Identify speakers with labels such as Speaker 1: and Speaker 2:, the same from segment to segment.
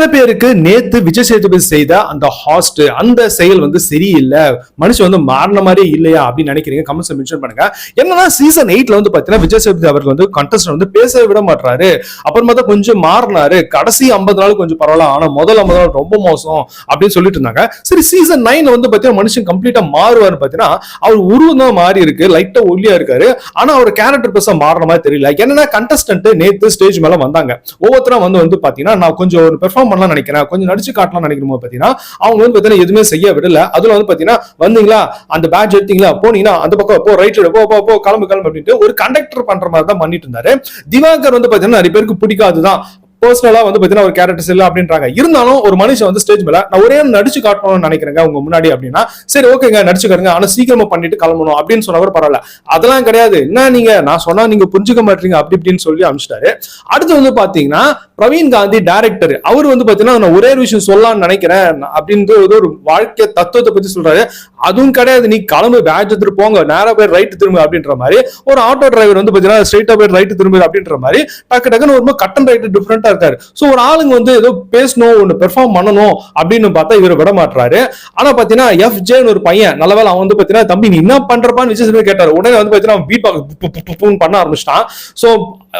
Speaker 1: எத்தனை பேருக்கு நேத்து விஜய் சேதுபதி செய்த அந்த ஹாஸ்ட் அந்த செயல் வந்து சரியில்லை மனுஷன் வந்து மாறின மாதிரி இல்லையா அப்படின்னு நினைக்கிறீங்க? கமெண்ட்ஸ் மென்ஷன் பண்ணுங்க. என்னன்னா சீசன் எயிட்ல வந்து பாத்தீங்கன்னா விஜய் சேதுபதி அவர்கள் வந்து கண்டஸ்ட் வந்து பேசவே விட மாட்டாரு அப்புறமா தான் கொஞ்சம் மாறினாரு. கடைசி ஐம்பது நாள் கொஞ்சம் பரவாயில்ல ஆனா முதல் ஐம்பது நாள் ரொம்ப மோசம் அப்படின்னு சொல்லிட்டு இருந்தாங்க. சரி சீசன் நைன்ல வந்து பாத்தீங்கன்னா மனுஷன் கம்ப்ளீட்டா மாறுவாரு பாத்தீங்கன்னா அவர் உருவம் தான் மாறி இருக்கு லைட்டா ஒல்லியா இருக்காரு. ஆனா அவர் கேரக்டர் பெருசா மாறின மாதிரி தெரியல. என்னன்னா கண்டஸ்டன்ட் நேத்து ஸ்டேஜ் மேல வந்தாங்க. ஒவ்வொருத்தரும் வந்து வந்து பாத்தீங்கன்னா நான் கொஞ்சம் ஒரு பெர்ஃபார்ம் பண்ணலாம் நினைக்கிறேன். கொஞ்சம் நடிச்சு காட்டலாம் நினைக்கிறோம் பாத்தீங்கன்னா அவங்க வந்து பாத்தீங்கன்னா எதுவுமே செய்ய விடல. அதுல வந்து பாத்தீங்கன்னா வந்தீங்களா? அந்த பேட்ச் எடுத்தீங்களா? போனீங்கன்னா அந்த பக்கம் போ ரைட் போ போ போ கிளம்பு கிளம்பு அப்படின்ட்டு ஒரு கண்டக்டர் பண்ற மாதிரி தான் பண்ணிட்டு இருந்தாரு. திவாகர் வந்து பாத்தீங்கன்னா நிறைய பேருக்கு பிடிக்காதுதான் பர்சனலா வந்து பாத்தீங்கன்னா ஒரு கேரக்டர்ஸ் இல்லை அப்படின்றாங்க. இருந்தாலும் ஒரு மனுஷன் வந்து ஸ்டேஜ் மேல நான் ஒரே நடிச்சு காட்டணும்னு நினைக்கிறேங்க உங்க முன்னாடி அப்படின்னா. சரி ஓகேங்க நடிச்சு காட்டுங்க. ஆனா சீக்கிரமா பண்ணிட்டு கிளம்பணும் அப்படின்னு சொன்னவர் பரவாயில்ல. அதெல்லாம் கிடையாது. என்ன நீங்க? நான் சொன்னா நீங்க புரிஞ்சுக்க மாட்டீங்க அப்படி இப்படின்னு சொல்லி அனுப்பிச்சிட்டாரு. அடுத்து வந்து பாத்தீங்கன்னா பிரவீன் காந்தி டைரக்டர் அவர் வந்து பாத்தீங்கன்னா நான் ஒரே ஒரு விஷயம் சொல்லலாம்னு நினைக்கிறேன் அப்படின்ற ஒரு வாழ்க்கை தத்துவத்தை பத்தி சொல்றாரு அதுவும் கிடையாது நீ கிளம்பு பேட்ச் எடுத்துட்டு போங்க நேரா போய் ரைட் திரும்ப அப்படின்ற மாதிரி ஒரு ஆட்டோ டிரைவர் வந்து பாத்தீங்கன்னா ஸ்ட்ரைட்டா போய் ரைட் திரும்ப அப்படின்ற மாதிரி டக்கு டக்குன்னு ரொம்ப கட்டன் ரைட்டு ரைட் டிஃப்ரெண்டா இருக்காரு சோ ஒரு ஆளுங்க வந்து ஏதோ பேசணும் ஒன்று பெர்ஃபார்ம் பண்ணணும் அப்படின்னு பார்த்தா இவர் விட மாட்டாரு ஆனா பாத்தீங்கன்னா எஃப் ஜேன்னு ஒரு பையன் நல்ல வேலை அவன் வந்து பாத்தீங்கன்னா தம்பி நீ என்ன பண்றப்பான்னு விஜய் கேட்டாரு உடனே வந்து பாத்தீங்கன்னா பீட் பாக் பண்ண ஆரம்பிச்சிட்டான் சோ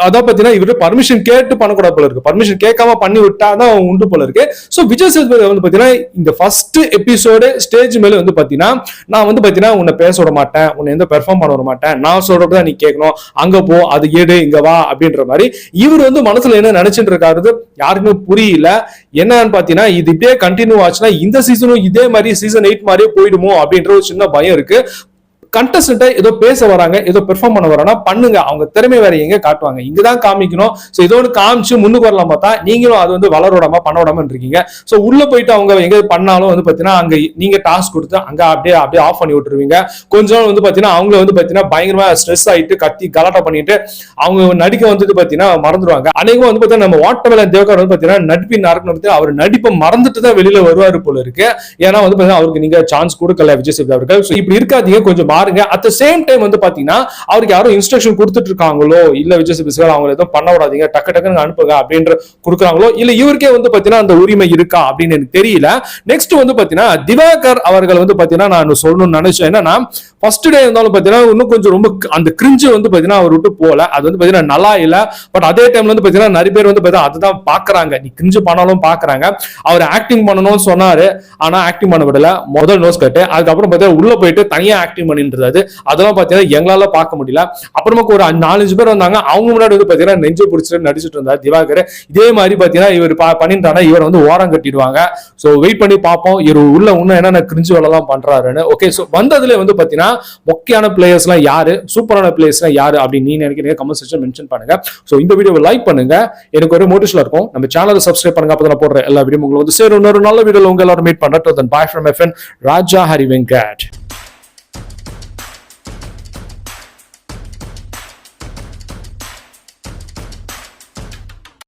Speaker 1: அதான் பாத்தீங்கன்னா இவரு பர்மிஷன் கேட்டு பண்ணக்கூடாது போல இருக்கு பர்மிஷன் கேட்காம பண்ணி விட்டா தான் உண்டு போல இருக்கு. ஸோ விஜய் சேதுபதி வந்து பாத்தீங்கன்னா இந்த ஃபர்ஸ்ட் எபிசோடு ஸ்டேஜ் மேல வந்து பாத்தீங்கன்னா நான் வந்து பாத்தீங்கன்னா உன்னை பேச விட மாட்டேன் உன்னை எந்த பெர்ஃபார்ம் பண்ண விட மாட்டேன் நான் சொல்றதுதான் நீ கேட்கணும் அங்க போ அது ஏடு இங்க வா அப்படின்ற மாதிரி. இவர் வந்து மனசுல என்ன நினைச்சிட்டு இருக்காரு யாருக்குமே புரியல. என்னன்னு பாத்தீங்கன்னா இது இப்படியே கண்டினியூ ஆச்சுன்னா இந்த சீசனும் இதே மாதிரி சீசன் எயிட் மாதிரியே போயிடுமோ அப்படின்ற ஒரு சின்ன பயம் இருக்கு. கண்டஸ்டன்ட்டை ஏதோ பேச வராங்க ஏதோ பெர்ஃபார்ம் பண்ண வரானா பண்ணுங்க. அவங்க திறமை வேற எங்க காட்டுவாங்க. இங்கதான் காமிக்கணும். ஸோ இதோ ஒன்று காமிச்சு முன்னுக்கு வரலாம் பார்த்தா நீங்களும் அது வந்து வளர விடாம பண்ண விடாம இருக்கீங்க ஸோ உள்ள போயிட்டு அவங்க எங்க பண்ணாலும் வந்து பாத்தீங்கன்னா அங்க நீங்க டாஸ்க் கொடுத்து அங்க அப்படியே அப்படியே ஆஃப் பண்ணி விட்டுருவீங்க. கொஞ்ச நாள் வந்து பாத்தீங்கன்னா அவங்கள வந்து பாத்தீங்கன்னா பயங்கரமா ஸ்ட்ரெஸ் ஆயிட்டு கத்தி கலாட்டா பண்ணிட்டு அவங்க நடிக்க வந்துட்டு பாத்தீங்கன்னா மறந்துடுவாங்க அநேகமா வந்து பாத்தீங்கன்னா நம்ம வாட்டமேலன் தேவகார் வந்து பாத்தீங்கன்னா நடிப்பின் நடக்கணும் அவர் நடிப்பை மறந்துட்டு தான் வெளியில வருவாரு போல இருக்கு. ஏன்னா வந்து பாத்தீங்கன்னா அவருக்கு நீங்க சான்ஸ் கொடுக்கல விஜய் சேதுபதி அவர்கள். ஸோ இப்படி இருக்காதீங்க. கொஞ்சம் பாருங்க. அட் த சேம் டைம் வந்து பாத்தீங்கன்னா அவருக்கு யாரும் இன்ஸ்ட்ரக்ஷன் கொடுத்துட்டு இருக்காங்களோ இல்ல விஜய் சேதுபதி அவங்க எதுவும் பண்ண விடாதீங்க டக்கு டக்குன்னு அனுப்புங்க அப்படின்ற கொடுக்குறாங்களோ இல்ல இவருக்கே வந்து பாத்தீங்கன்னா அந்த உரிமை இருக்கா அப்படின்னு எனக்கு தெரியல. நெக்ஸ்ட் வந்து பாத்தீங்கன்னா திவாகர் அவர்கள் வந்து பாத்தீங்கன்னா நான் சொல்லணும்னு நினைச்சேன். என்னன்னா ஃபர்ஸ்ட் டே இருந்தாலும் பாத்தீங்கன்னா இன்னும் கொஞ்சம் ரொம்ப அந்த கிரிஞ்சு வந்து பாத்தீங்கன்னா அவர் விட்டு போல அது வந்து பாத்தீங்கன்னா நல்லா இல்ல. பட் அதே டைம்ல வந்து பாத்தீங்கன்னா நிறைய பேர் வந்து பாத்தீங்கன்னா அதுதான் பாக்குறாங்க. நீ கிரிஞ்சு பண்ணாலும் பாக்குறாங்க. அவர் ஆக்டிங் பண்ணணும்னு சொன்னாரு. ஆனா ஆக்டிங் பண்ண விடல. முதல் நோஸ் கட்டு அதுக்கப்புறம் பாத்தீங்கன்னா உள்ள போயிட்டு தனியா ஆக்டிங் அப்படின்றது. அதெல்லாம் பார்த்தீங்கன்னா எங்களால பார்க்க முடியல. அப்புறமா ஒரு அஞ்சு- நாலஞ்சு பேர் வந்தாங்க. அவங்க முன்னாடி வந்து பார்த்தீங்கன்னா நெஞ்சு பிடிச்சிட்டு நடிச்சிட்டு இருந்தார் திவாகர். இதே மாதிரி பார்த்தீங்கன்னா இவர் பா- பண்ணிட்டானா இவர் வந்து ஓரம் கட்டிடுவாங்க. ஸோ வெயிட் பண்ணி பார்ப்போம். இவர் உள்ள இன்னும் என்னென்ன கிரிஞ்சு வேலைலாம் பண்றாருன்னு. ஓகே ஸோ வந்ததுல வந்து பார்த்தீங்கன்னா முக்கியமான பிளேயர்ஸ்லாம் யாரு? சூப்பரான பிளேயர்ஸ்லாம் யாரு? அப்படின்னு நீ நினைக்கிறீங்க கமெண்ட் செக்ஷன் மென்ஷன் பண்ணுங்க. ஸோ இந்த வீடியோவை லைக் பண்ணுங்க. எனக்கு ஒரு மோட்டிவேஷன் இருக்கும். நம்ம சேனலை சப்ஸ்கிரைப் பண்ணுங்க. அப்போ நான் போடுற எல்லா வீடியோ உங்களுக்கு வந்து சரி இன்னொரு நல்ல வீடியோவில் உங்க எல்லாரும் மீட் பண்ணுறேன் bye from FN Raja Hari Venkat